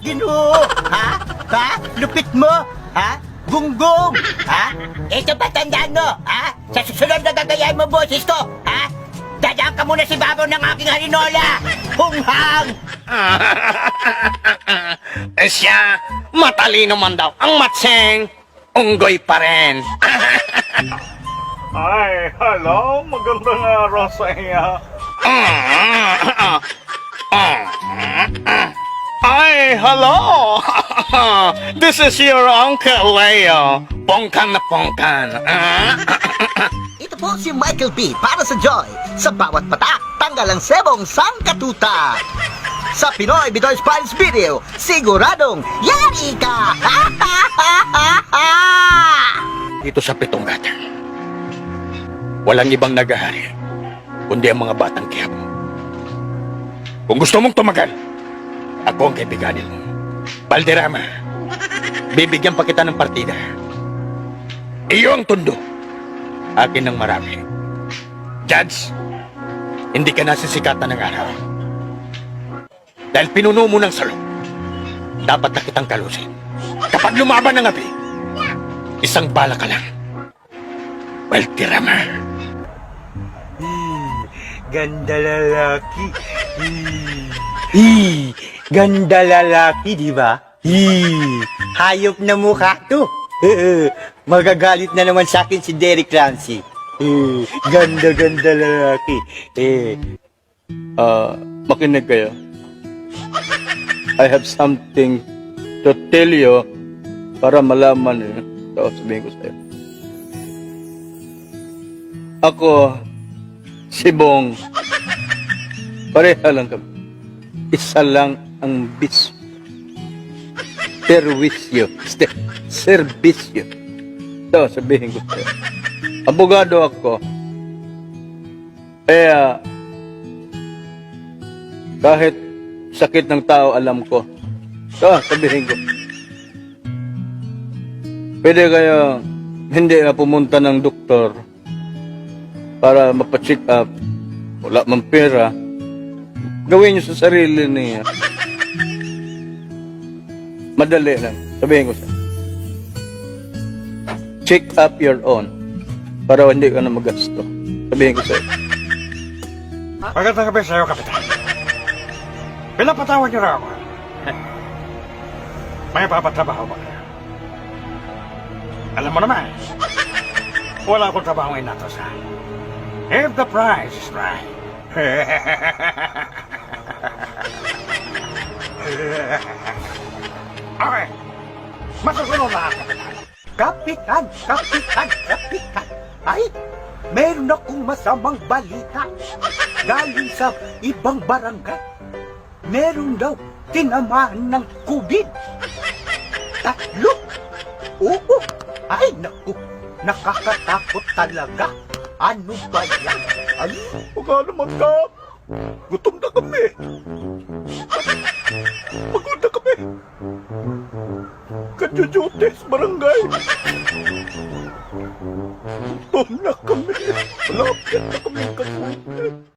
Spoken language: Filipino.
Ginoo! Ha? Ha? Lupit mo? Ha? Gunggong! Ha? Ito ba tandaan mo? Ha? Sa susunod na gagayahin mo boses ko? Ha? Dadaan ka muna si Babaw ng aking harinola! Hunghang! eh siya, matalino man daw. Ang matseng, unggoy pa rin. Ay, hello. Magandang araw sa iyo. Hello! This is your Uncle Leo. Pongkan na pongkan. Ito po si Michael P. para sa Joy. Sa bawat patak, tanggal ang sebong sangkatutak. Sa Pinoy Bitoy Spice Video, siguradong yari ka! Dito sa pitong gata, walang ibang nagahari, kundi ang mga batang kiyabo. Kung gusto mong tumagal, ako ang kaibiganin mo. Balderrama, bibigyan pa kita ng partida. Iyo ang tundo. Akin ng marami. Judge, hindi ka nasisikatan ng araw. Dahil pinuno mo ng salok, dapat na kitang kalusin. Kapag lumaban ng api, isang bala ka lang. Balderrama. Ganda lalaki. Hi, ganda lalaki, di ba? Hi, hayop na mukha to. Magagalit na naman sa akin si Derek Ramsey. Eh, ganda ganda lalaki. Eh, Ah, makinig kayo. I have something to tell you para malaman eh. Ito, sabihin ko sa'yo. Ako, si Bong, pareha lang kami. Isa lang ang bis. Servisyo. Servisyo. Ito, sabihin ko sa'yo. Abogado ako. Kaya, kahit sakit ng tao, alam ko. Ito, sabihin ko. Pwede kayo hindi na pumunta ng doktor para mapacheck up. Wala mang pera. Gawin nyo sa sarili niya. Madali lang. Sabihin ko sa Check up your own para hindi ka na magasto. Sabihin ko sa'yo. Magandang gabi sa iyo, Kapitan. Pinapatawad niyo na ako. May papatrabaho ba kayo? Alam mo naman, wala akong trabaho inatosan. If the price is right. okay. Masusunod ako, Kapitan. Kapitan, kapitan, kapitan. Ay, meron akong masamang balita. Galing sa ibang barangay. Meron daw tinamaan ng COVID. Tatlo. Oo. Ay, naku. Nakakatakot talaga. Ano ba yan? Ay, Baka naman ka. Gutom na kami. Sa barangay. Na kami. Na kami kasunod.